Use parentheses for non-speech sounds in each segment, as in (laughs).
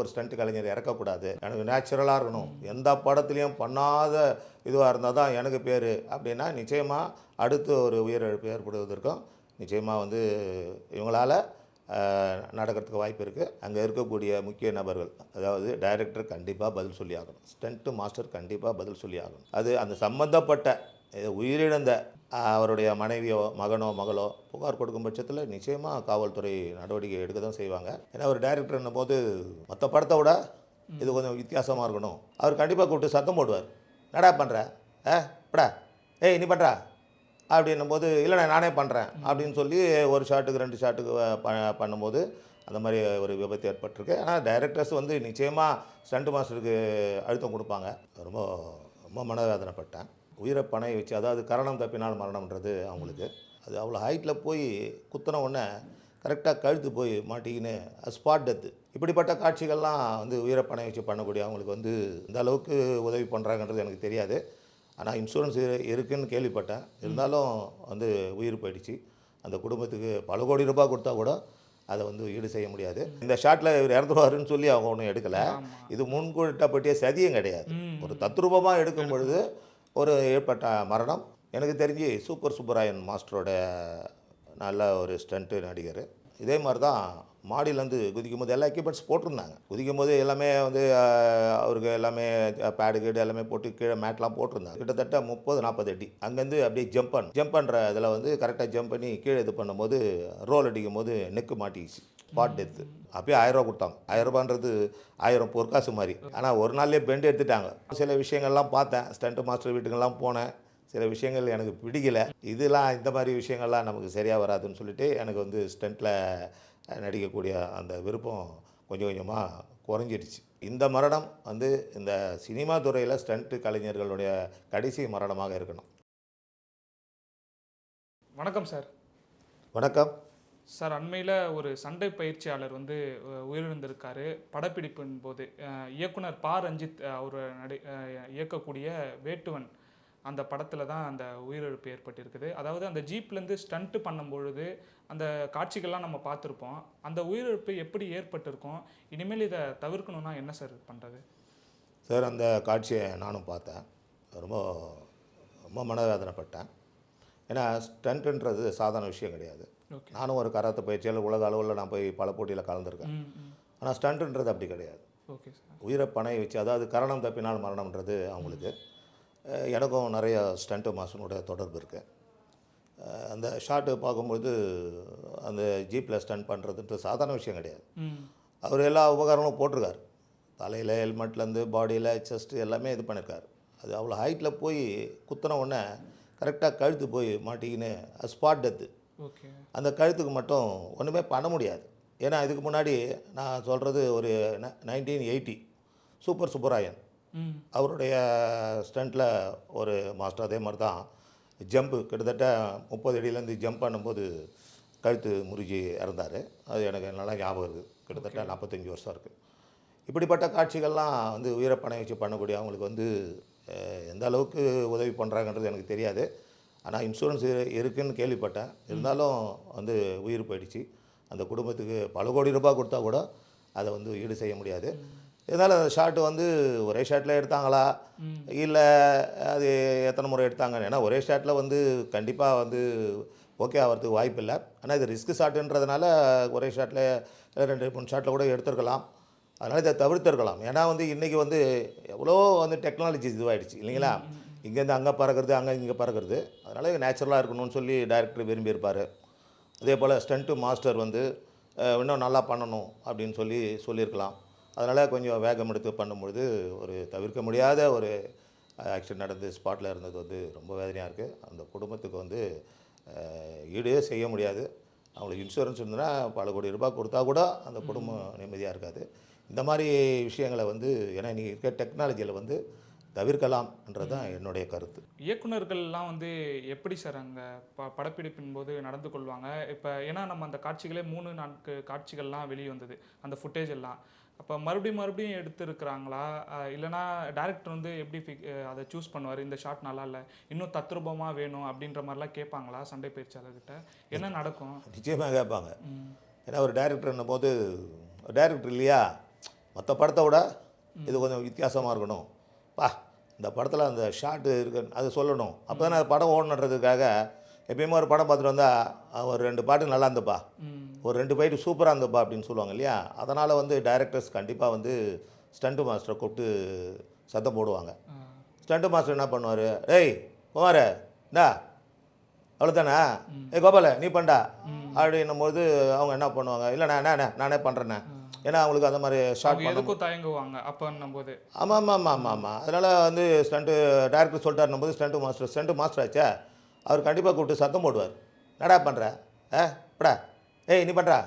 ஒரு ஸ்டண்ட் கலைஞர் இறக்கக்கூடாது. எனக்கு நேச்சுரலாக இருக்கணும். எந்த படத்துலையும் பண்ணாத இதுவாக இருந்தால் தான் எனக்கு பேர். அப்படின்னா நிச்சயமாக அடுத்து ஒரு உயிரிழப்பு ஏற்படுவதற்கும் நிச்சயமாக வந்து இவங்களால் நடக்கிறதுக்கு வாய்ப்பு இருக்குது அங்கே இருக்கக்கூடிய முக்கிய நபர்கள் அதாவது டைரக்டர் கண்டிப்பாக பதில் சொல்லி ஆகணும் ஸ்டண்ட்டு மாஸ்டர் கண்டிப்பாக பதில் சொல்லி ஆகணும் அது அந்த சம்மந்தப்பட்ட உயிரிழந்த அவருடைய மனைவியோ மகனோ மகளோ புகார் கொடுக்கும் பட்சத்தில் நிச்சயமாக காவல்துறை நடவடிக்கை எடுக்க தான் செய்வாங்க. ஏன்னா ஒரு டைரக்டர்னும் போது மற்ற படத்தை விட இது கொஞ்சம் வித்தியாசமாக இருக்கணும். அவர் கண்டிப்பாக கூப்பிட்டு சத்தம் போடுவார். என்னடா பண்ணுற ஏ படா. ஏய் நீ பண்ணுறா அப்படின்னும் போது இல்லைண்ணே நானே பண்ணுறேன் அப்படின்னு சொல்லி ஒரு ஷாட்டுக்கு ரெண்டு ஷாட்டுக்கு ப பண்ணும்போது அந்த மாதிரி ஒரு விபத்து ஏற்பட்டிருக்கு. ஆனால் டைரக்டர்ஸ் வந்து நிச்சயமாக ஸ்டண்ட் மாஸ்டருக்கு அழுத்தம் கொடுப்பாங்க. ரொம்ப ரொம்ப மனவேதனைப்பட்டேன். உயிரை பணைய வச்சு அதாவது கரணம் தப்பினால் மரணம்ன்றது அவங்களுக்கு. அது அவ்வளோ ஹைட்டில் போய் குத்தின உடனே கரெக்டாக கழுத்து போய் மாட்டிக்கின்னு ஸ்பாட் டெத்து இப்படிப்பட்ட காட்சிகள்லாம் வந்து உயிரை பணைய வச்சு பண்ணக்கூடிய அவங்களுக்கு வந்து இந்த அளவுக்கு உதவி பண்ணுறாங்கன்றது எனக்கு தெரியாது. ஆனால் இன்சூரன்ஸ் இரு- இருக்குன்னு கேள்விப்பட்டேன். இருந்தாலும் வந்து உயிர் போயிடுச்சு. அந்த குடும்பத்துக்கு பல கோடி ரூபாய் கொடுத்தா கூட அதை வந்து ஈடு செய்ய முடியாது. இந்த ஷாட்டில் இவர் இறந்துருவாருன்னு சொல்லி அவங்க ஒன்றும் எடுக்கலை. இது முன்கூட்டப்பட்டிய சதியும் கிடையாது. ஒரு தத்ரூபமாக எடுக்கும் பொழுது ஒரு ஏற்பட்ட மரணம். எனக்கு தெரிஞ்சு சூப்பர் சுப்பராயன் மாஸ்டரோட நல்ல ஒரு ஸ்டண்ட்டு நடிகர். இதே மாதிரி தான் மாடியிலேருந்து குதிக்கும் போது எல்லா எக்யூப்மெண்ட்ஸ் போட்டிருந்தாங்க. குதிக்கும் போது எல்லாமே வந்து அவருக்கு எல்லாமே பேடு கீடு எல்லாமே போட்டு கீழே மேட்லாம் போட்டிருந்தாங்க. கிட்டத்தட்ட முப்பது நாற்பது அடி. அங்கேருந்து அப்படியே ஜம்ப் பண்ண. ஜம்ப் பண்ணுற இதில் வந்து கரெக்டாக ஜம்ப் பண்ணி கீழே இது பண்ணும்போது ரோல் அடிக்கும் போது நெக்கு மாட்டிக்கிச்சு. ஸ்பாட் டெத்து அப்பயே ஆயிரம் ரூபா கொடுத்தாங்க. ஆயிரம் ரூபான்றது ஆயிரம் பொற்காசு மாதிரி. ஆனால் ஒரு நாள்லேயே பெண்ட் எடுத்துட்டாங்க. சில விஷயங்கள்லாம் பார்த்தேன். ஸ்டண்ட் மாஸ்டர் வீட்டுக்கெல்லாம் போனேன். சில விஷயங்கள் எனக்கு பிடிக்கல. இதெல்லாம் இந்த மாதிரி விஷயங்கள்லாம் நமக்கு சரியாக வராதுன்னு சொல்லிட்டு எனக்கு வந்து ஸ்டண்ட்டில் நடிக்கக்கூடிய அந்த விருப்பம் கொஞ்சம் கொஞ்சமாக குறைஞ்சிடுச்சு. இந்த மரணம் வந்து இந்த சினிமா துறையில் ஸ்டண்ட்டு கலைஞர்களுடைய கடைசி மரணமாக இருக்கணும். வணக்கம் சார். வணக்கம். சார் அண்மையில் ஒரு சண்டை பயிற்சியாளர் வந்து உயிரிழந்திருக்காரு. படப்பிடிப்பின் போது இயக்குனர் பா. ரஞ்சித் அவர் நடி இயக்கக்கூடிய வேட்டுவன் அந்த படத்தில் தான் அந்த உயிரிழப்பு ஏற்பட்டிருக்குது. அதாவது அந்த ஜீப்லேருந்து ஸ்டண்ட்டு பண்ணும்பொழுது அந்த காட்சிகள்லாம் நம்ம பார்த்துருப்போம். அந்த உயிரிழப்பு எப்படி ஏற்பட்டிருக்கும்? இனிமேல் இதை தவிர்க்கணும்னா என்ன சார் பண்ணுறது சார் அந்த காட்சியை நானும் பார்த்தேன். ரொம்ப ரொம்ப மனவேதனைப்பட்டேன். ஏன்னா ஸ்டண்ட்டுன்றது சாதாரண விஷயம் கிடையாது. நானும் ஒரு கராத்த பயிற்சியாளர் உலக அளவில் நான் போய் பல போட்டியில் கலந்துருக்கேன். ஆனால் ஸ்டண்ட்டுன்றது அப்படி கிடையாது. ஓகே சார் உயிரை பணைய வச்சு அதாவது கரணம் தப்பினால் மரணம்ன்றது அவங்களுக்கு. எனக்கும் நிறைய ஸ்டண்ட்டு மாஸ்டனோட தொடர்பு இருக்குது அந்த ஷாட்டு பார்க்கும்போது அந்த ஜீப்பில் ஸ்டண்ட் பண்ணுறதுன்றது சாதாரண விஷயம் கிடையாது. அவர் எல்லா உபகரணமும் போட்டிருக்காரு. தலையில் ஹெல்மெட்லேருந்து பாடியில் செஸ்ட்டு எல்லாமே இது பண்ணியிருக்காரு அது அவ்வளோ ஹைட்டில் போய் குத்தின உடனே கரெக்டாக கழுத்து போய் மாட்டிக்கின்னு ஸ்பாட் டெத்து அந்த கழுத்துக்கு மட்டும் ஒன்றுமே பண்ண முடியாது. ஏன்னா இதுக்கு முன்னாடி நான் சொல்கிறது ஒரு நைன்டீன் எயிட்டி சூப்பர் சுப்பராயன். அவருடைய ஸ்டண்ட்டில் ஒரு மாஸ்டர் அதே மாதிரி தான். ஜம்ப்பு கிட்டத்தட்ட முப்பது அடியிலேருந்து ஜம்ப் பண்ணும்போது கழுத்து முறிஞ்சி இறந்தார். அது எனக்கு நல்லா ஞாபகம் இருக்குது கிட்டத்தட்ட நாற்பத்தஞ்சு வருஷம் இருக்குது இப்படிப்பட்ட காட்சிகள்லாம் வந்து உயிரை பணம் வச்சு பண்ணக்கூடிய அவங்களுக்கு வந்து எந்த அளவுக்கு உதவி பண்ணுறாங்கன்றது எனக்கு தெரியாது. ஆனால் இன்சூரன்ஸ் இரு- இருக்குன்னு கேள்விப்பட்டேன் இருந்தாலும் வந்து உயிர் போயிடுச்சு. அந்த குடும்பத்துக்கு பல கோடி ரூபாய் கொடுத்தா கூட அதை வந்து ஈடு செய்ய முடியாது. இருந்தாலும் அந்த ஷாட்டு வந்து ஒரே ஷாட்டில் எடுத்தாங்களா? இல்லை அது எத்தனை முறை எடுத்தாங்கன்னு? ஏன்னா ஒரே ஷாட்டில் வந்து கண்டிப்பாக வந்து ஓகே ஆகிறதுக்கு வாய்ப்பு இல்லை. ஆனால் இது ரிஸ்க் ஷாட்டுன்றதுனால ஒரே ஷாட்டில் ரெண்டு மூணு ஷாட்டில் கூட எடுத்திருக்கலாம். அதனால் இதை தவிர்த்திருக்கலாம். ஏன்னா வந்து இன்றைக்கி வந்து எவ்வளோ வந்து டெக்னாலஜி இதுவாகிடுச்சு இல்லைங்களா? இங்கேருந்து அங்கே பறக்கிறது அங்கே இங்கே பறக்கிறது. அதனால் நேச்சுரலாக இருக்கணும்னு சொல்லி டைரக்டர் விரும்பியிருப்பார் அதே போல் ஸ்டண்ட்டு மாஸ்டர் வந்து இன்னும் நல்லா பண்ணணும் அப்படின்னு சொல்லி சொல்லியிருக்கலாம். அதனால் கொஞ்சம் வேகம் எடுத்து பண்ணும்பொழுது ஒரு தவிர்க்க முடியாத ஒரு ஆக்சிடென்ட் நடந்து ஸ்பாட்டில் இருந்தது வந்து ரொம்ப வேதனையாக இருக்குது அந்த குடும்பத்துக்கு வந்து ஈடே செய்ய முடியாது. அவங்களுக்கு இன்சூரன்ஸ் இருந்ததுன்னா பல கோடி ரூபாய் கொடுத்தா கூட அந்த குடும்பம் நிம்மதியாக இருக்காது. இந்த மாதிரி விஷயங்களை வந்து ஏன்னா இன்றைக்கி இருக்க டெக்னாலஜியில் வந்து தவிர்க்கலாம்ன்றது தான் என்னுடைய கருத்து. இயக்குனர்கள்லாம் வந்து எப்படி சார் அங்கே ப படப்பிடிப்பின் போது நடந்து கொள்வாங்க? இப்போ ஏன்னா நம்ம அந்த காட்சிகளே மூணு நான்கு காட்சிகள்லாம் வெளியே வந்தது அந்த ஃபுட்டேஜ் எல்லாம். அப்போ மறுபடியும் மறுபடியும் எடுத்திருக்கிறாங்களா? இல்லைனா டேரக்டர் வந்து எப்படி அஹ் அதை சூஸ் பண்ணுவார்? இந்த ஷாட் நல்லா இல்லை இன்னும் தத்ரூபமாக வேணும் அப்படின்ற மாதிரிலாம் கேட்பாங்களா சண்டை பயிற்சியாளர்கிட்ட? என்ன நடக்கும்? நிச்சயமாக கேட்பாங்க. ஏன்னா ஒரு டேரக்டர்ன்னும் போது டேரக்டர் இல்லையா? மற்ற படத்தை விட இது கொஞ்சம் வித்தியாசமாக இருக்கணும். பா இந்த படத்தில் அந்த ஷாட்டு இருக்கு அது சொல்லணும். அப்போ தானே படம் ஓடணுன்றதுக்காக எப்பயுமே ஒரு படம் பார்த்துட்டு வந்தால் ஒரு ரெண்டு பாட்டு நல்லா இருந்துப்பா. ஒரு ரெண்டு ஃபைட்டு சூப்பராக இருந்தப்பா அப்படின்னு சொல்லுவாங்க இல்லையா? அதனால் வந்து டைரக்டர்ஸ் கண்டிப்பாக வந்து ஸ்டண்ட்டு மாஸ்டரை கூப்பிட்டு சத்தம் போடுவாங்க. ஸ்டண்ட்டு மாஸ்டர் என்ன பண்ணுவார்? ஏய் குமார இந்தா அவ்வளோதானே ஏய் கோபால நீ பண்ணடா. அப்படின்னும் போது அவங்க என்ன பண்ணுவாங்க? இல்லை நான் நானே நானே பண்ணுறேண்ணே ஏன்னா அவங்களுக்கு அந்த மாதிரி ஷார்ட் எதுக்கும் தயங்குவாங்க அப்பன்னும் போது ஆமாம் ஆமாம் ஆமாம் ஆமாம் ஆமாம் அதனால் வந்து ஸ்டண்ட்டு டேரக்டர் சொல்லிட்டாருன்னும் போது ஸ்டண்ட்டு மாஸ்டர் ஸ்டண்ட்டு மாஸ்டர் ஆச்சே. அவர் கண்டிப்பாக கூப்பிட்டு சத்தம் போடுவார். என்னடா பண்ணுற ஏ படா ஏய் நீ பண்ணுறா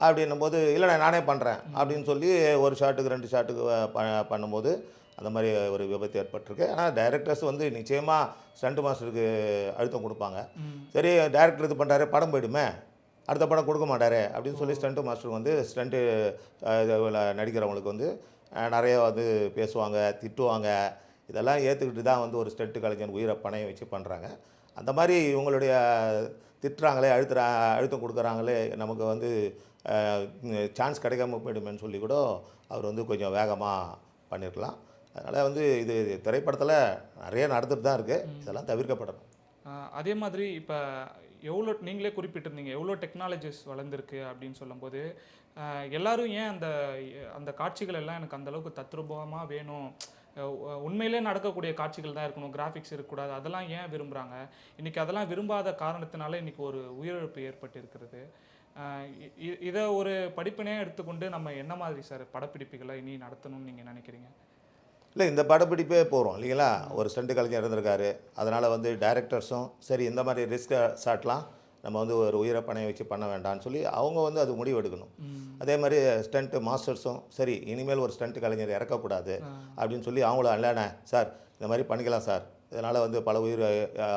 அப்படின்னும் போது இல்லைண்ணே நானே பண்ணுறேன் அப்படின்னு சொல்லி ஒரு ஷாட்டுக்கு ரெண்டு ஷாட்டுக்கு ப- பண்ணும்போது அந்த மாதிரி ஒரு விபத்து ஏற்பட்டிருக்கு. ஆனால் டைரக்டர்ஸ் வந்து நிச்சயமாக ஸ்டண்ட் மாஸ்டருக்கு அழுத்தம் கொடுப்பாங்க. சரி டேரக்டர் இது பண்ணுறாரு படம் போயிடுமே. அடுத்த படம் கொடுக்க மாட்டாரு அப்படின்னு சொல்லி ஸ்டண்ட்டு மாஸ்டர் வந்து ஸ்டண்ட்டு நடிக்கிறவங்களுக்கு வந்து நிறைய வந்து பேசுவாங்க திட்டுவாங்க. இதெல்லாம் ஏற்றுக்கிட்டு தான் வந்து ஒரு ஸ்டண்ட்டு கலைஞர் உயிரை பணையம் வச்சு பண்ணுறாங்க அந்த மாதிரி இவங்களுடைய திட்டுறாங்களே அழுத்துறா அழுத்தம் கொடுக்குறாங்களே நமக்கு வந்து சான்ஸ் கிடைக்காம போயிடுமேன்னு சொல்லி கூட அவர் வந்து கொஞ்சம் வேகமாக பண்ணியிருக்கலாம் அதனால் வந்து இது திரைப்படத்தில் நிறைய நடந்துட்டு தான் இருக்குது இதெல்லாம் தவிர்க்கப்படணும். அதே மாதிரி இப்போ எவ்வளோ நீங்களே குறிப்பிட்டிருந்தீங்க எவ்வளோ டெக்னாலஜிஸ் வளர்ந்துருக்கு அப்படின்னு சொல்லும்போது எல்லாரும் ஏன் அந்த அந்த காட்சிகள் எல்லாம் எனக்கு அந்த அளவுக்கு தத்ரூபமாக வேணும்? உண்மையிலே நடக்கக்கூடிய காட்சிகள் தான் இருக்கணும் கிராஃபிக்ஸ் இருக்கக்கூடாது அதெல்லாம் ஏன் விரும்புகிறாங்க இன்றைக்கி அதெல்லாம் விரும்பாத காரணத்தினால இன்றைக்கி ஒரு உயிரிழப்பு ஏற்பட்டு இருக்கிறது இதை ஒரு படிப்பினே எடுத்துக்கொண்டு நம்ம என்ன மாதிரி சார் படப்பிடிப்புகளை இனி நடத்தணும்னு நீங்கள் நினைக்கிறீங்க? இல்லை இந்த படப்பிடிப்பே போகிறோம் இல்லைங்களா? ஒரு ஸ்டண்ட் கலைஞர் இருந்திருக்காரு. அதனால் வந்து டைரக்டர்ஸும் சரி இந்த மாதிரி ரிஸ்க் ஷாட்லாம் நம்ம வந்து ஒரு உயிரை பணையம் வச்சு பண்ண வேண்டாம்னு சொல்லி அவங்க வந்து அது முடிவு எடுக்கணும். அதே மாதிரி ஸ்டண்ட் மாஸ்டர்ஸும் சரி இனிமேல் ஒரு ஸ்டண்ட் கலைஞர் இறக்கக்கூடாது அப்படின்னு சொல்லி அவங்களும் இல்லைண்ணே சார் இந்த மாதிரி பண்ணிக்கலாம் சார். இதனால் வந்து பல உயிர்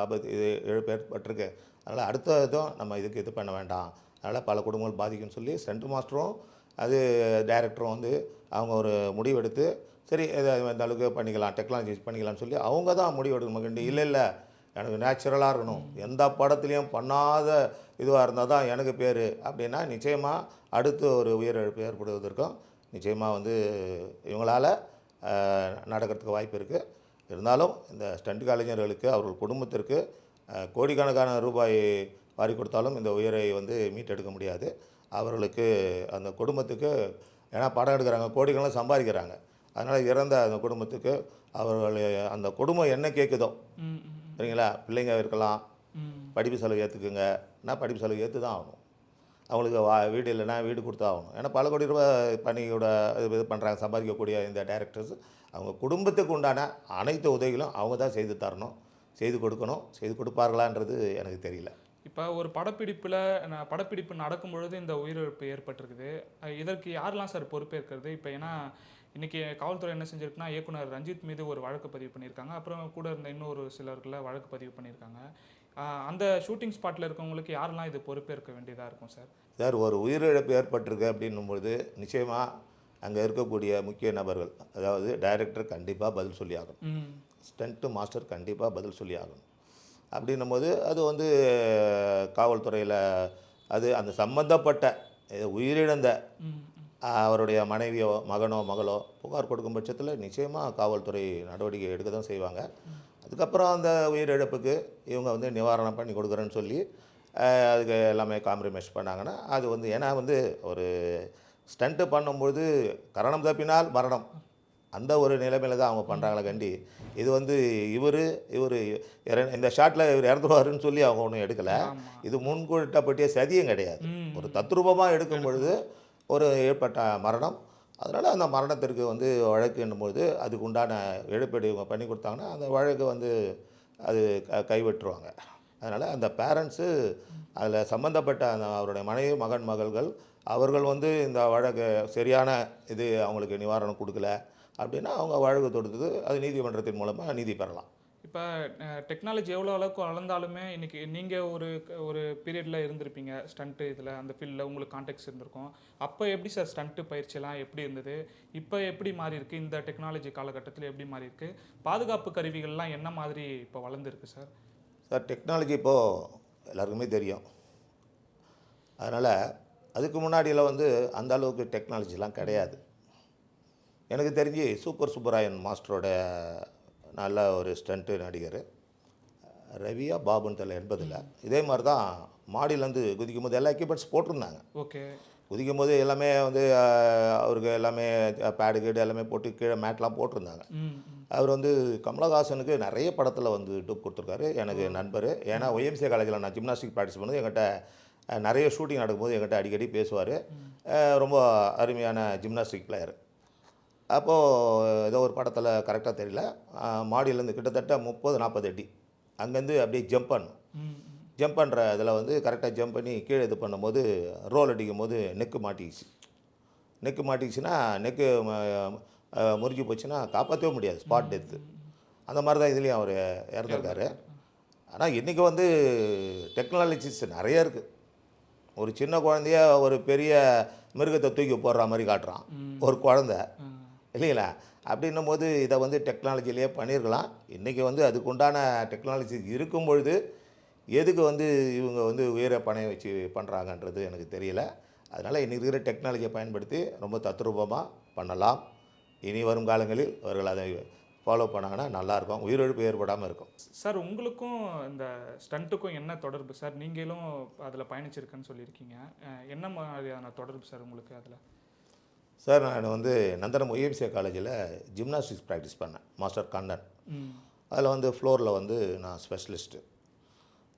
ஆபத்து இது இழப்பு ஏற்பட்டிருக்கு. அதனால் அடுத்த இதுவும் நம்ம இதுக்கு இது பண்ண வேண்டாம். அதனால் பல குடும்பங்கள் பாதிக்கும்னு சொல்லி ஸ்டண்ட் மாஸ்டரும் அது டைரக்டரும் வந்து அவங்க ஒரு முடிவெடுத்து சரி இதை இந்த அளவுக்கு பண்ணிக்கலாம் டெக்னாலஜி பண்ணிக்கலாம்னு சொல்லி அவங்க தான் முடிவு எடுக்கணும். கண்டி இல்லை இல்லை எனக்கு நேச்சுரலாக இருக்கணும். எந்த படத்துலேயும் பண்ணாத இதுவாக இருந்தால் தான் எனக்கு பேர். அப்படின்னா நிச்சயமாக அடுத்து ஒரு உயிரிழப்பு ஏற்படுவதற்கும் நிச்சயமாக வந்து இவங்களால் நடக்கிறதுக்கு வாய்ப்பு இருக்குது இருந்தாலும் இந்த ஸ்டண்ட் கலைஞர்களுக்கு அவர்கள் குடும்பத்திற்கு கோடிக்கணக்கான ரூபாய் வாரி கொடுத்தாலும் இந்த உயிரை வந்து மீட்டெடுக்க முடியாது. அவர்களுக்கு அந்த குடும்பத்துக்கு ஏன்னா படம் எடுக்கிறாங்க கோடிக்கணக்கில் சம்பாதிக்கிறாங்க. அதனால் இறந்த அந்த குடும்பத்துக்கு அவர்கள் அந்த குடும்பம் என்ன கேட்குதோ சரிங்களா? பிள்ளைங்க இருக்கலாம். படிப்பு செலவு ஏற்றுக்குங்க நான் படிப்பு செலவு ஏற்று தான் ஆகணும். அவங்களுக்கு வா வீடு இல்லைன்னா வீடு கொடுத்தா ஆகணும். ஏன்னா பல கோடி ரூபாய் பணியோட இது இது பண்ணுறாங்க சம்பாதிக்கக்கூடிய இந்த டைரக்டர்ஸ் அவங்க குடும்பத்துக்கு உண்டான அனைத்து உதவிகளும் அவங்க தான் செய்து தரணும். செய்து கொடுக்கணும். செய்து கொடுப்பார்களான்றது எனக்கு தெரியல. இப்போ ஒரு படப்பிடிப்பில் நான் படப்பிடிப்பு நடக்கும் பொழுது இந்த உயிரிழப்பு ஏற்பட்டிருக்குது. இதற்கு யாரெல்லாம் சார் பொறுப்பேற்கிறது? இப்போ ஏன்னா இன்னைக்கு காவல்துறை என்ன செஞ்சிருக்குன்னா இயக்குனர் ரஞ்சித் மீது ஒரு வழக்கு பதிவு பண்ணியிருக்காங்க. அப்புறம் கூட இருந்த இன்னொரு சிலருக்குள்ள வழக்கு பதிவு பண்ணியிருக்காங்க. அந்த ஷூட்டிங் ஸ்பாட்டில் இருக்கவங்களுக்கு யாரெல்லாம் இது பொறுப்பேற்க வேண்டியதாக இருக்கும் சார்? சார் ஒரு உயிரிழப்பு ஏற்பட்டிருக்கு அப்படின்னும்பொழுது நிச்சயமாக அங்கே இருக்கக்கூடிய முக்கிய நபர்கள் அதாவது டைரக்டர் கண்டிப்பாக பதில் சொல்லி ஆகணும். ஸ்டண்ட்டு மாஸ்டர் கண்டிப்பாக பதில் சொல்லி ஆகணும். அப்படின்னும்போது அது வந்து காவல்துறையில் அது அந்த சம்பந்தப்பட்ட இது உயிரிழந்த. அவருடைய மனைவியோ மகனோ மகளோ புகார் கொடுக்கும் பட்சத்தில் நிச்சயமாக காவல்துறை நடவடிக்கை எடுக்க தான் செய்வாங்க. அதுக்கப்புறம் அந்த உயிரிழப்புக்கு இவங்க வந்து நிவாரணம் பண்ணி கொடுக்குறேன்னு சொல்லி அதுக்கு எல்லாமே காம்ப்ரமைஸ் பண்ணாங்கன்னா அது வந்து ஏன்னா வந்து ஒரு ஸ்டண்ட்டு பண்ணும்போது கரணம் தப்பினால் மரணம். அந்த ஒரு நிலைமையில தான் அவங்க பண்ணுறாங்களே கண்டி. இது வந்து இவர் இவர் இந்த ஷாட்டில் இவர் இறந்துருவாருன்னு சொல்லி அவங்க ஒன்றும் எடுக்கலை. இது முன்கூட்டப்பட்டிய சதியும் கிடையாது. ஒரு தத்ரூபமாக எடுக்கும் பொழுது ஒரு ஏற்பட்ட மரணம். அதனால் அந்த மரணத்திற்கு வந்து வழக்கு என்னும்போது அதுக்கு உண்டான இழப்பீடு இவங்க பண்ணி கொடுத்தாங்கன்னா அந்த வழக்கு வந்து அது க- கைவிட்டுருவாங்க. அதனால் அந்த பேரண்ட்ஸு அதில் சம்மந்தப்பட்ட அந்த அவருடைய மனைவி மகன் மகள்கள் அவர்கள் வந்து இந்த வழக்கு சரியான இது அவங்களுக்கு நிவாரணம் கொடுக்கல அப்படின்னா அவங்க வழக்கு தொடுத்தது அது நீதிமன்றத்தின் மூலமாக நீதி பெறலாம். இப்போ டெக்னாலஜி எவ்வளோ அளவுக்கு வளர்ந்தாலுமே இன்றைக்கி நீங்கள் ஒரு ஒரு பீரியடில் இருந்திருப்பீங்க ஸ்டண்ட்டு இதில் அந்த ஃபீல்டில் உங்களுக்கு கான்டெக்ட்ஸ் இருந்திருக்கும். அப்போ எப்படி சார் ஸ்டண்ட்டு பயிற்சியெல்லாம் எப்படி இருந்தது? இப்போ எப்படி மாறி இருக்கு? இந்த டெக்னாலஜி காலகட்டத்தில் எப்படி மாறி இருக்கு? பாதுகாப்பு கருவிகள்லாம் என்ன மாதிரி இப்போ வளர்ந்துருக்கு சார் சார் டெக்னாலஜி இப்போது எல்லாருக்குமே தெரியும். அதனால் அதுக்கு முன்னாடியில் வந்து அந்த அளவுக்கு டெக்னாலஜிலாம் கிடையாது. எனக்கு தெரிஞ்சு சூப்பர் சுப்பராயன் மாஸ்டரோட நல்ல ஒரு ஸ்டண்ட்டு நடிகர். ரவியா பாபுன்னு தெரியல எண்பதில். இதே மாதிரி தான் மாடியிலேருந்து குதிக்கும் போது எல்லா எக்யூப்மெண்ட்ஸ் போட்டிருந்தாங்க. ஓகே. குதிக்கும் போது எல்லாமே வந்து அவருக்கு எல்லாமே பேடு கீடு எல்லாமே போட்டு கீழே மேட்லாம் போட்டிருந்தாங்க. அவர் வந்து கமலஹாசனுக்கு நிறைய படத்தில் வந்து டூப் கொடுத்துருக்காரு. எனக்கு நண்பர். ஏன்னா ஒய்எம்சிஏ காலேஜில் நான் ஜிம்னாஸ்டிக் ப்ராக்டிஸ் பண்ணும்போது எங்கிட்ட அஹ், நிறைய ஷூட்டிங் நடக்கும்போது எங்கிட்ட அடிக்கடி பேசுவார். ரொம்ப அருமையான ஜிம்னாஸ்டிக் பிளேயர் அப்போது ஏதோ ஒரு படத்தில் கரெக்டாக தெரியல. மாடியிலேருந்து கிட்டத்தட்ட முப்பது நாற்பது அடி. அங்கேருந்து அப்படியே ஜம்ப் பண்ணும். ஜம்ப் பண்ணுற இதில் வந்து கரெக்டாக ஜம்ப் பண்ணி கீழே இது பண்ணும்போது ரோல் அடிக்கும் போது நெக்கு மாட்டிக்கிச்சு. நெக்கு மாட்டிக்கிச்சுன்னா நெக்கு முறிஞ்சு போச்சுன்னா காப்பாற்றவே முடியாது ஸ்பாட் டெத்து அந்த மாதிரி தான் இதுலேயும் அவர் இறந்துருக்காரு. ஆனால் இன்றைக்கி வந்து டெக்னாலஜிஸ் நிறைய இருக்குது ஒரு சின்ன குழந்தைய ஒரு பெரிய மிருகத்தை தூக்கி போடுற மாதிரி காட்டுறான். ஒரு குழந்தை. இல்லைங்களா? அப்படின்னும் போது இதை வந்து டெக்னாலஜிலேயே பண்ணியிருக்கலாம் இன்றைக்கி வந்து அதுக்குண்டான டெக்னாலஜி இருக்கும் பொழுது எதுக்கு வந்து இவங்க வந்து உயிரை பணைய வச்சு பண்ணுறாங்கன்றது எனக்கு தெரியல. அதனால் இன்றைக்கி இருக்கிற டெக்னாலஜியை பயன்படுத்தி ரொம்ப தத்ரூபமாக பண்ணலாம். இனி வரும் காலங்களில் அவர்கள் அதை ஃபாலோ பண்ணாங்கன்னா நல்லாயிருக்கும் உயிரிழப்பு ஏற்படாமல் இருக்கும். சார் உங்களுக்கும் இந்த ஸ்டண்ட்டுக்கும் என்ன தொடர்பு? சார் நீங்களும் அதில் பயணிச்சிருக்கேன்னு சொல்லியிருக்கீங்க. என்ன மாதிரியான தொடர்பு சார் உங்களுக்கு அதில்? சார் நான் வந்து நந்தனம் ஒய்எம்சிஏ காலேஜில் ஜிம்னாஸ்டிக்ஸ் ப்ராக்டிஸ் பண்ணேன் மாஸ்டர் கண்ணன் ம். அதில் வந்து ஃப்ளோரில் வந்து நான் ஸ்பெஷலிஸ்ட்டு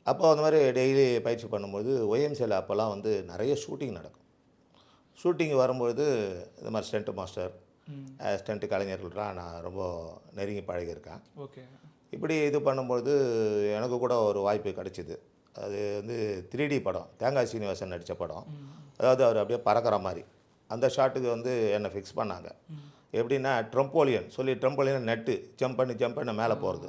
அப்போ அந்த மாதிரி டெய்லி பயிற்சி பண்ணும்போது ஒய்எம்சியில் அப்போல்லாம் வந்து நிறைய ஷூட்டிங் நடக்கும். ஷூட்டிங் வரும்பொழுது இந்த மாதிரி ஸ்டண்ட் மாஸ்டர் ஸ்டண்ட் கலைஞர்கள்லாம் நான் ரொம்ப நெருங்கி பழகியிருக்கேன். ஓகே. இப்படி இது பண்ணும்பொழுது எனக்கு கூட ஒரு வாய்ப்பு கிடச்சிது. அது வந்து த்ரீ டி படம் தேங்காய் சீனிவாசன் நடித்த படம். அதாவது அவர் அப்படியே பறக்கிற மாதிரி. அந்த ஷாட்டுக்கு வந்து என்னை ஃபிக்ஸ் பண்ணாங்க. எப்படின்னா ட்ரம்போலியன் சொல்லி ட்ரம்போலியன் நெட்டு ஜம்ப் பண்ணி ஜம்ப் பண்ணி மேலே போகிறது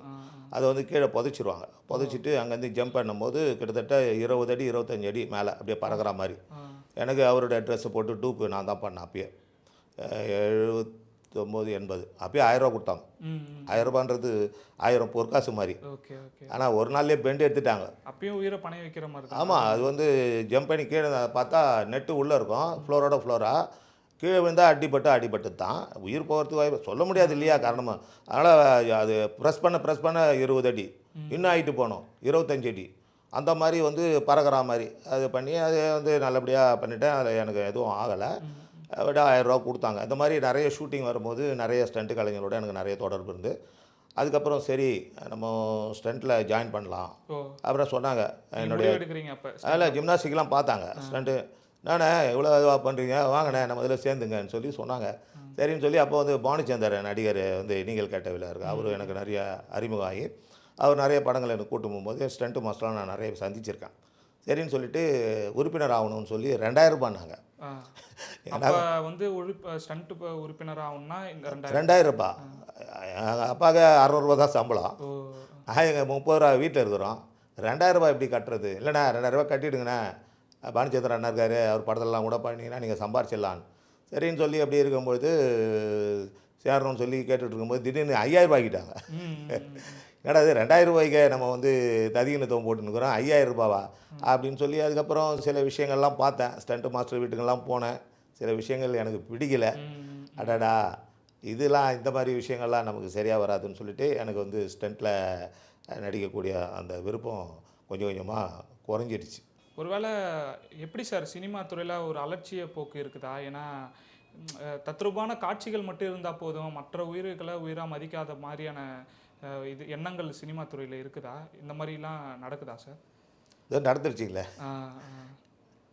அதை வந்து கீழே புதைச்சிருவாங்க. புதைச்சிட்டு அங்கேருந்து ஜம்ப் பண்ணும்போது கிட்டத்தட்ட இருபது அடி இருபத்தஞ்சு அடி மேலே அப்படியே பறக்கிற மாதிரி. எனக்கு அவரோட ட்ரெஸ்ஸை போட்டு டூப்பு நான் தான் பண்ணேன் அப்பயே. எழுபத்தொம்போது எண்பது. அப்பயே ஆயிரரூவா கொடுத்தாங்க. ஆயிரரூபான்றது ஆயிரம் பொற்காசு மாதிரி. Okay okay. ஆனால் ஒரு நாள்லேயே பெண்ட் எடுத்துட்டாங்க. அப்பயும் உயிரை பணைய வைக்கிற மாதிரி ஆமாம் அது வந்து ஜம்ப் பண்ணி கீழே பார்த்தா நெட்டு உள்ளே இருக்கும். ஃப்ளோரோட ஃப்ளோராக கீழே விழுந்தால் அடிபட்டு அடிபட்டு தான். உயிர் போகிறதுக்கு வாய்ப்பு சொல்ல முடியாது இல்லையா காரணமாக அதனால் அது ப்ரெஸ் பண்ண ப்ரெஸ் பண்ண இருபது அடி. இன்னும் ஆகிட்டு போனோம். இருபத்தஞ்சு அடி. அந்த மாதிரி வந்து பறக்கிற மாதிரி. அது பண்ணி அது வந்து நல்லபடியாக பண்ணிட்டேன். அதில் எனக்கு எதுவும் ஆகலை. விட ஆயிரரூவா கொடுத்தாங்க. இந்த மாதிரி நிறைய ஷூட்டிங் வரும்போது நிறைய ஸ்டண்ட் கலைஞரோட எனக்கு நிறைய தொடர்பு இருந்து அதுக்கப்புறம் சரி நம்ம ஸ்டண்ட்டில் ஜாயின் பண்ணலாம் அப்புறம் சொன்னாங்க. என்னுடைய அதில் ஜிம்னாஸ்டிக்லாம் பார்த்தாங்க. ஸ்டண்ட்டு நானே இவ்வளோ இதுவாக பண்ணுறீங்க வாங்கண்ணே நம்ம இதில் சேர்ந்துங்கன்னு சொல்லி சொன்னாங்க. சரின்னு சொல்லி அப்போ வந்து பானுச்சந்தர் நடிகர் வந்து நீங்கள் கேட்டவில்லை இருக்கு அவர் எனக்கு நிறைய அறிமுகம் ஆகி அவர் நிறைய படங்கள் எனக்கு கூட்டு போகும்போது ஸ்டண்ட் மாஸ்டர்லாம் நான் நிறைய சந்திச்சிருக்கேன். சரின்னு சொல்லிட்டு உறுப்பினர் ஆகணும்னு சொல்லி ரெண்டாயிரம் ஆ அப்போ (laughs) வந்து உறுப்பு ஸ்டண்ட் உறுப்பினர் ஆகணும்னா இந்த ரெண்டாயிரம். ரூபாய் எங்கள் அப்பாவுக்கு அறநூறுபா தான் சம்பளம். நான் எங்கள் முப்பது ரூபா வீட்டில் இருக்கிறோம். ரெண்டாயிரம் ரூபாய் எப்படி கட்டுறது? இல்லைண்ணா ரெண்டாயிரம் ரூபாய் கட்டிடுங்கண்ணா. பானுச்சந்திரன் அண்ணா இருக்காரு அவர் படத்தெல்லாம் கூட பண்ணிங்கன்னா நீங்கள் சம்பாரிச்சிடலான்னு சரின்னு சொல்லி அப்படி இருக்கும்பொழுது சேரணும்னு சொல்லி கேட்டுட்டு இருக்கும்போது திடீர்னு ஐயாயிரம் ரூபாய்க்கிட்டாங்க. என்னடா இது ரெண்டாயிரம் ரூபாய்க்கு நம்ம வந்து ததிகினத்துவம் போட்டுன்னுக்குறோம் ஐயாயிரம் ரூபாவா? அப்படின்னு சொல்லி அதுக்கப்புறம் சில விஷயங்கள்லாம் பார்த்தேன். ஸ்டண்ட் மாஸ்டர் வீட்டுக்கெல்லாம் போனேன். சில விஷயங்கள் எனக்கு பிடிக்கல. அடடா இதெல்லாம் இந்த மாதிரி விஷயங்கள்லாம் நமக்கு சரியாக வராதுன்னு சொல்லிட்டு எனக்கு வந்து ஸ்டண்ட்டில் நடிக்கக்கூடிய அந்த விருப்பம் கொஞ்சம் கொஞ்சமாக குறைஞ்சிடுச்சு. ஒருவேளை எப்படி சார் சினிமா துறையில் ஒரு அலட்சிய போக்கு இருக்குதா? ஏன்னா தத்ரூபான காட்சிகள் மட்டும் இருந்தால் போதும். மற்ற உயிர்களை உயிராக மதிக்காத மாதிரியான இது எண்ணங்கள் சினிமா துறையில் இருக்குதா? இந்த மாதிரிலாம் நடக்குதா சார்? இது நடந்துருச்சுங்களே.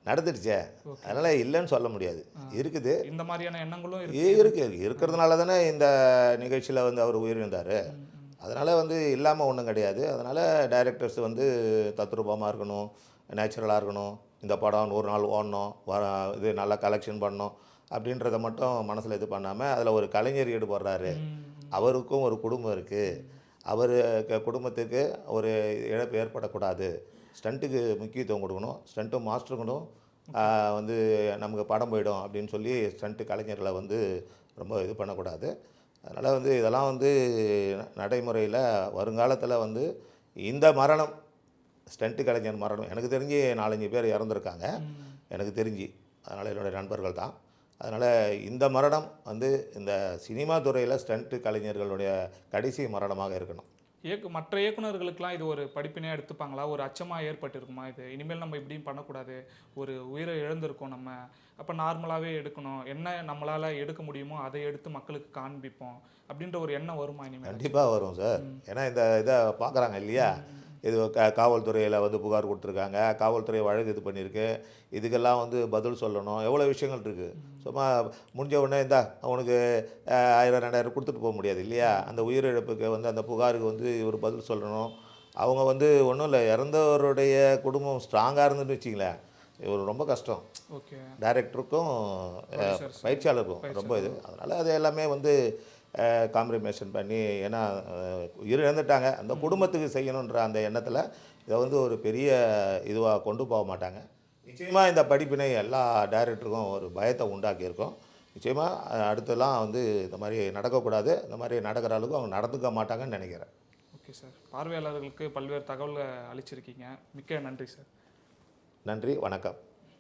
நடந்துடுச்சே அதனால் இல்லைன்னு சொல்ல முடியாது. இருக்குது. இந்த மாதிரியான எண்ணங்களும் இருக்கு. ஏ- இருக்கு. இருக்கிறதுனால தானே இந்த நிகழ்ச்சியில் வந்து அவர் உயிரிழந்தார். அதனால் வந்து இல்லாமல் ஒன்றும் கிடையாது. அதனால் டைரக்டர்ஸ் வந்து தத்ரூபமாக இருக்கணும் நேச்சுரலாக இருக்கணும். இந்த படம் நூறு நாள் ஓடணும் வர இது நல்லா கலெக்ஷன் பண்ணணும். அப்படின்றத மட்டும் மனசில் இது பண்ணாமல் அதில் ஒரு கலைஞர் ஈடுபடுறாரு. அவருக்கும் ஒரு குடும்பம் இருக்குது அவர் குடும்பத்துக்கு ஒரு இழப்பு ஏற்படக்கூடாது. ஸ்டண்ட்டுக்கு முக்கியத்துவம் கொடுக்கணும். ஸ்டண்ட்டு மாஸ்டருக்கணும் ஆஹ் வந்து நமக்கு படம் போயிடும் அப்படின்னு சொல்லி ஸ்டண்ட்டு கலைஞர்களை வந்து ரொம்ப இது பண்ணக்கூடாது. அதனால் வந்து இதெல்லாம் வந்து நடைமுறையில் வருங்காலத்தில் வந்து இந்த மரணம் ஸ்டண்ட்டு கலைஞர் மரணம் எனக்கு தெரிஞ்சு நாலஞ்சு பேர் இறந்துருக்காங்க. எனக்கு தெரிஞ்சு. அதனால் என்னுடைய நண்பர்கள் தான். அதனால் இந்த மரணம் வந்து இந்த சினிமா துறையில் ஸ்டண்ட் கலைஞர்களுடைய கடைசி மரணமாக இருக்கணும். இயக்கு மற்ற இயக்குனர்களுக்கெல்லாம் இது ஒரு படிப்பினையாக எடுத்துப்பாங்களா? ஒரு அச்சமாக ஏற்பட்டிருக்குமா இது? இனிமேல் நம்ம இப்படியும் பண்ணக்கூடாது. ஒரு உயிரை இழந்திருக்கோம் நம்ம. அப்போ நார்மலாகவே எடுக்கணும். என்ன நம்மளால் எடுக்க முடியுமோ அதை எடுத்து மக்களுக்கு காண்பிப்போம். அப்படின்ற ஒரு எண்ணம் வருமா இனிமேல்? கண்டிப்பாக வரும் சார். ஏன்னா இந்த இதை பார்க்குறாங்க இல்லையா? இது க காவல்துறையில் வந்து புகார் கொடுத்துருக்காங்க. காவல்துறை வழக்கு இது பண்ணியிருக்கு. இதுக்கெல்லாம் வந்து பதில் சொல்லணும். எவ்வளோ விஷயங்கள் இருக்குது சும்மா முடிஞ்ச உடனே இந்தா அஹ், ஆயிரம் ரெண்டாயிரம் கொடுத்துட்டு போக முடியாது இல்லையா? அந்த உயிரிழப்புக்கு வந்து அந்த புகாருக்கு வந்து இவர் பதில் சொல்லணும். அவங்க வந்து ஒன்றும் இல்லை இறந்தவருடைய குடும்பம் ஸ்ட்ராங்காக இருந்துன்னு வச்சிங்களேன் இவர் ரொம்ப கஷ்டம். ஓகே. டைரக்டருக்கும். பயிற்சியாளருக்கும் ரொம்ப இது. அதனால் அது எல்லாமே வந்து காம்ப்ரிமேஷன் பண்ணி ஏன்னா உயிர் இழந்துட்டாங்க. அந்த குடும்பத்துக்கு செய்யணுன்ற அந்த எண்ணத்தில் இதை வந்து ஒரு பெரிய இதுவாக கொண்டு போக மாட்டாங்க. நிச்சயமாக இந்த படிப்பினை எல்லா டைரக்டருக்கும் ஒரு பயத்தை உண்டாக்கியிருக்கோம். நிச்சயமாக அடுத்தெல்லாம் வந்து இந்த மாதிரி நடக்கக்கூடாது. இந்த மாதிரி நடக்கிற அளவுக்கு அவங்க நடந்துக்க மாட்டாங்கன்னு நினைக்கிறேன். Okay sir. பார்வையாளர்களுக்கு பல்வேறு தகவலை அளிச்சிருக்கீங்க. மிக்க நன்றி சார். நன்றி வணக்கம்.